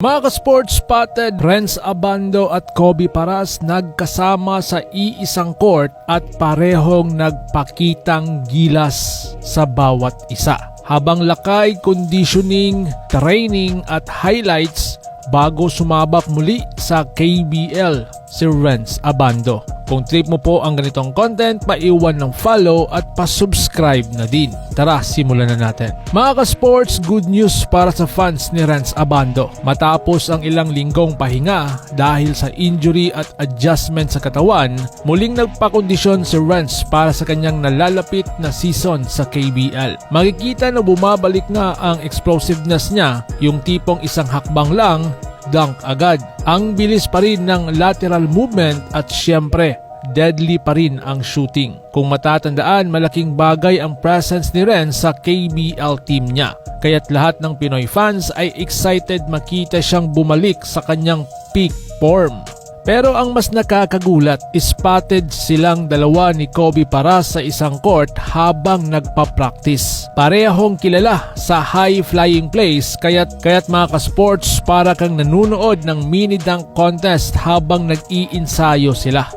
Mga ka-sports spotted, Renz Abando at Kobe Paras nagkasama sa iisang court at parehong nagpakitang gilas sa bawat isa. Habang lakay, conditioning, training at highlights bago sumabak muli sa KBL si Renz Abando. Kung trip mo po ang ganitong content, paiwan ng follow at pasubscribe na din. Tara, simulan na natin. Mga ka-sports, good news para sa fans ni Renz Abando. Matapos ang ilang linggong pahinga dahil sa injury at adjustment sa katawan, muling nagpakondisyon si Renz para sa kanyang nalalapit na season sa KBL. Makikita na bumabalik na ang explosiveness niya, yung tipong isang hakbang lang dunk agad. Ang bilis pa rin ng lateral movement at syempre, deadly pa rin ang shooting. Kung matatandaan, malaking bagay ang presence ni Ren sa KBL team niya. Kaya't lahat ng Pinoy fans ay excited makita siyang bumalik sa kanyang peak form. Pero ang mas nakakagulat, spotted silang dalawa ni Kobe para sa isang court habang nagpa-practice. Parehong kilala sa high-flying plays kaya't, kaya't mga ka-sports para kang nanunood ng mini dunk contest habang nag-iinsayo sila.